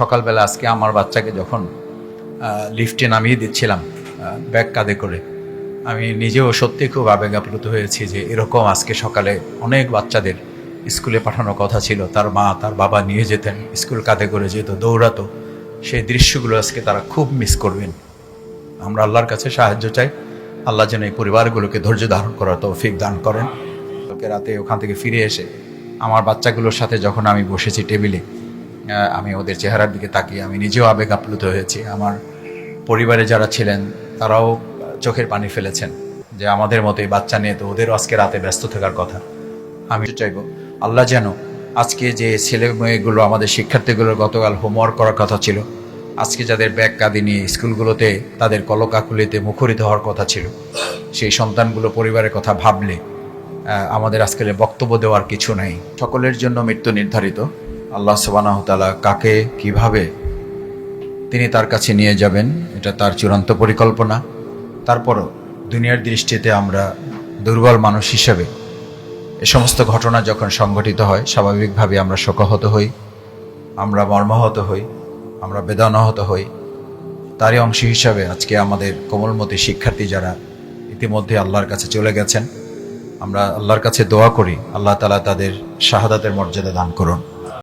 সকালবেলা আজকে আমার বাচ্চাকে যখন লিফটে নামিয়ে দিচ্ছিলাম ব্যাগ কাঁধে করে, আমি নিজেও সত্যি খুব আবেগাপ্লুত হয়েছি যে এরকম আজকে সকালে অনেক বাচ্চাদের স্কুলে পাঠানোর কথা ছিল। তার মা, তার বাবা নিয়ে যেতেন, স্কুল কাঁধে করে যেত, দৌড়াতো। সেই দৃশ্যগুলো আজকে তারা খুব মিস করবেন। আমরা আল্লাহর কাছে সাহায্য চাই। আল্লাহ যেন এই পরিবারগুলোকে ধৈর্য ধারণ করার তৌফিক দান করেন। রাতে ওখান থেকে ফিরে এসে আমার বাচ্চাগুলোর সাথে যখন আমি বসেছি টেবিলে আমি ওদের চেহারার দিকে তাকিয়ে আমি নিজেও আবেগ আপ্লুত হয়েছি। আমার পরিবারে যারা ছিলেন, তারাও চোখের পানি ফেলেছেন যে আমাদের মতোই বাচ্চা নিয়ে তো ওদেরও আজকে রাতে ব্যস্ত থাকার কথা। আমি চাইব আল্লাহ যেন আজকে যে ছেলে মেয়েগুলো আমাদের শিক্ষার্থীগুলোর গতকাল হোমওয়ার্ক করার কথা ছিল, আজকে যাদের ব্যাগ কাঁদি নিয়ে স্কুলগুলোতে, তাদের কলকাকুলিতে মুখরিত হওয়ার কথা ছিল, সেই সন্তানগুলো পরিবারের কথা ভাবলে আমাদের আজকে বক্তব্য দেওয়ার কিছু নাই। সকলের জন্য মৃত্যু নির্ধারিত। আল্লাহ সুবানাহ তাআলা কাকে, কীভাবে তিনি তার কাছে নিয়ে যাবেন, এটা তার চূড়ান্ত পরিকল্পনা। তারপরও দুনিয়ার দৃষ্টিতে আমরা দুর্বল মানুষ হিসেবে এ সমস্ত ঘটনা যখন সংঘটিত হয়, স্বাভাবিকভাবে আমরা শোকাহত হই, আমরা মর্মাহত হই, আমরা বেদনাহত হই। তারই অংশ হিসাবে আজকে আমাদের কোমলমতি শিক্ষার্থী যারা ইতিমধ্যে আল্লাহর কাছে চলে গেছেন, আমরা আল্লাহর কাছে দোয়া করি, আল্লাহ তালা তাদের শাহাদাতের মর্যাদা দান করুন।